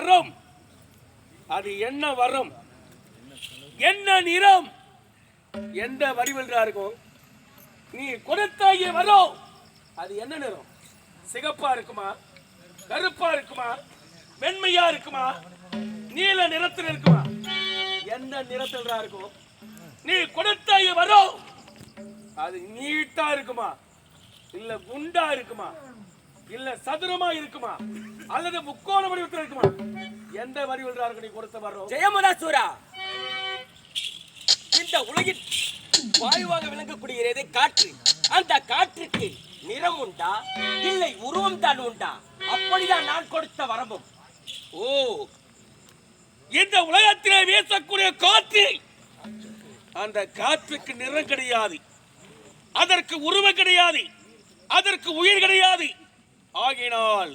வரும். அது என்ன வரும்? என்ன நிறம்? எந்த வடிவென்றா இருக்கும்? நீ கொடுத்தாகிய வரும். அது என்ன நிறம்? சிகப்பா இருக்குமா? கருப்பா இருக்குமா? வெண்மையா இருக்குமா? நீல நிறத்தில் இருக்குமா? எந்த நிறத்தில் இருக்கும்? நீ கொடுத்தாகிய வரும். அது நீட்டா இருக்குமா? இல்ல குண்டா இருக்குமா? இல்ல சதுரமா இருக்குமா? அல்லது முக்கோண வடிவத்தில் இருக்குமா? எந்த வடிவில் இருக்கு நீ கொடுத்த வரோம் ஜெயமதாசுரா! இந்த உலகில் வாயுவாக விளங்கக்கூடியது காற்று. அந்த காற்றுக்கு நிறம் உண்டா? இல்லை உருவம் தான் உண்டா? அப்படிதான் நான் கொடுத்த வரமும் ஓ இந்த உலகத்திலே வீசக்கூடிய காற்று! அந்த காற்றுக்கு நிறம் கிடையாது. அதற்கு உருவம் கிடையாது. அதற்கு உயிர் கிடையாது. ஆகினால்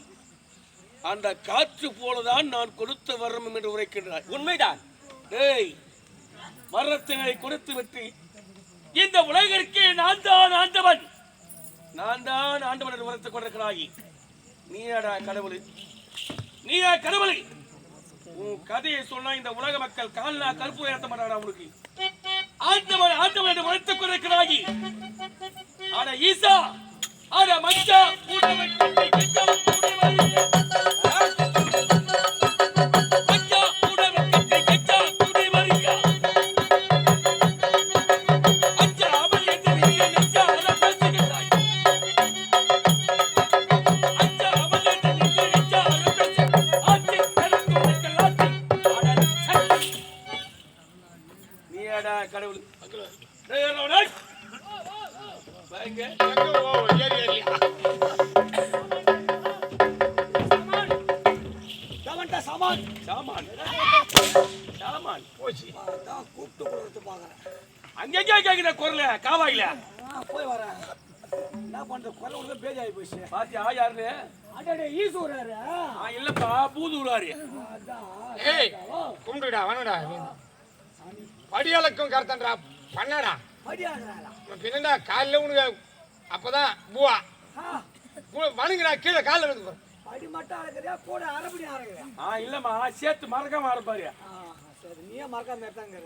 அந்த காற்று போலதான் நான் கொடுத்த வரம் என்று உரைக்கின்றாய். உண்மைதான். டேய் வரத்தினை கொடுத்து விட்டு இந்த உலகிற்கு நான் தான் ஆண்டவன். நான் தான் ஆண்டவன் என்று உரைத்துக் கொண்டிருக்கிறாய். நீடா கடவுள். நீடா கடவுள். உன் கதையை சொன்னா இந்த உலக மக்கள் கால்னா கருப்பு ஏற்ற மாட்டாடா உனக்கு. ஆண்டவன் ஆண்டவன் என்று உரைத்துக் கொண்டிருக்கிறாய். ஆனா ஈசா அட மச்சா கூடவை கட்டி கெஞ்சா கூடவை மச்சா சமான். சாமான். சாமான். போச்சு. அதான் கூப்பிட்டு கொடுத்து பார்க்கறேன் அங்கங்கே கேக்குற குரல காவாயில. போய் வரேன் என்ன பண்ற குரல் உள்ள பேஜாயி போச்சு பாத்தியா யாருன்னு? அடடே ஈஸ்வரரு ஆ, இல்லப்பா பூதூராரு அதான் ஏய் கும்பிடுடா வணடா படியலக்கும் கருத்தன்றா பண்ணடா. படியாகிறாரா பின்னடா காலைல உனக்கு அப்பதான் பூவா. வணங்குடா கீழே காலில் வந்து பாரு. படி மட்டும் அறக்குறியா கூட அரைப்படி அறக்குறியா ஆ இல்லம்மா சேர்த்து மறக்காம ஆரம்பாரு சரி நீயே மறக்காம எடுத்தாங்கிற.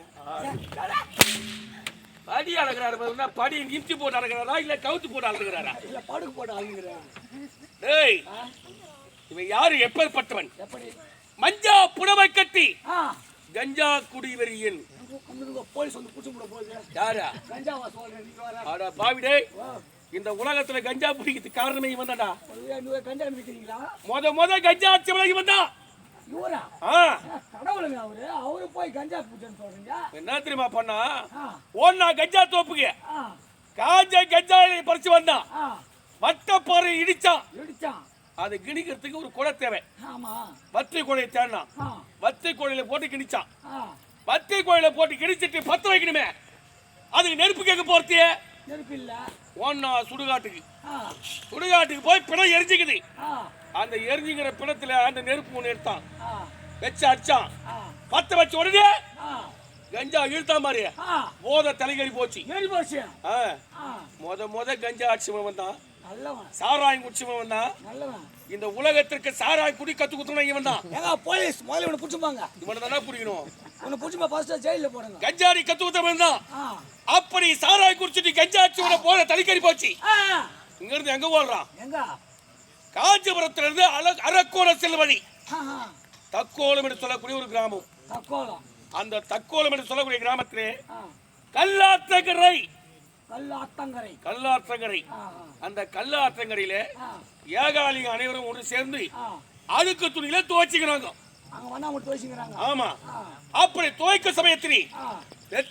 படி அழகிறாரு பாருன்னா, படி நிமித்தி போட்டு அழகிறாரா இல்ல கவுத்து போட்டு அழகிறாரா இல்ல படுக்கு போட்டு அழுங்குறேன் டேய் இவன் யாரு? எப்பேற்பட்டவன்? எப்படி? மஞ்சா புடவை கட்டி கஞ்சா குடிவெறியன். போலீஸ் வந்து புடிச்சு போகுது. யாரா? அட பாவிடே. இந்த உலகத்துல கஞ்சா பிடிக்கிறது காரணமே இவன் தான்டா கஞ்சா விற்கிறீங்களா முத முத கஞ்சா அடிச்ச விலகி வந்தான் இவரா? ஆ. கடவுளுங்க அவரு. அவரு போய் கஞ்சா பூஜைன்னு சொல்றீங்க. என்ன தெரியுமா பண்ணா? ஓன்னா கஞ்சா தோப்புக்கு. காஞ்ச கஞ்சா பறிச்சு வந்தான் வட்டப்பாறை இடிச்சான். இடிச்சான். அது கிணிக்கிறதுக்கு ஒரு குடை தேவை. வத்தி குழையை தேடினான். ஆ. வத்தி குழையில போட்டு கிணிச்சான் வத்தி குழையில போட்டு கிணிச்சிட்டு பத்த வைக்கணுமே. அதுக்கு நெருப்பு கேட்க போறதே ஓன்னா சுடுகாட்டுக்கு. சுடுகாட்டுக்கு போய் பிணம் எரிஞ்சுக்குது. அந்த எரிஞ்சுங்கிற பிணத்துல அந்த நெருப்பு ஒன்று எடுத்தான். வச்சு அடிச்சான். பத்த வச்ச உடனே கஞ்சா இழுத்தான் மாதிரி போத தலைகறி போச்சு. போச்சு முத முத கஞ்சா அடிச்சவன் வந்தான் சாராயம் குடிச்சவன் நல்லவன். இந்த உலகத்திற்கு சாராயம் குடி கத்து குத்துனா இவன் தான். ஏங்க போலீஸ் முதல்ல இவனை பிடிச்சுப்பாங்க இவனை தானே புரியணும் இவனை பிடிச்சுப்பா ஃபர்ஸ்ட் ஜெயிலில் போடுங்க. கஞ்சாடி கத்து குத்தவன் தான். அப்படி சாராயம் குடிச்சிட்டு கஞ்சா அடிச்சவன போத தலைக்கறி போச்சு. இங்க இருந்து எங்க ஓடுறான்? எங்க? காஞ்சிபுரத்துல இருந்து செல்வழி. ஆ ஆ. தக்கோலம் என்று சொல்லக்கூடிய ஒரு கிராமம். தக்கோலம். அந்த தக்கோலம் என்று சொல்லக்கூடிய கிராமத்திலே ஆ. கல்லாற்றங்கரை கல் ஆத்தங்கரை கல்லாற்றங்கரை அந்த கல்லாற்றங்கரையிலே ஏகாலிங்க அனைவரும் ஒன்று சேர்ந்து அழுக்கு துணியில துவைச்சுக்கிறாங்க. ஆமா. அப்படி துவைக்க சமயத்தில்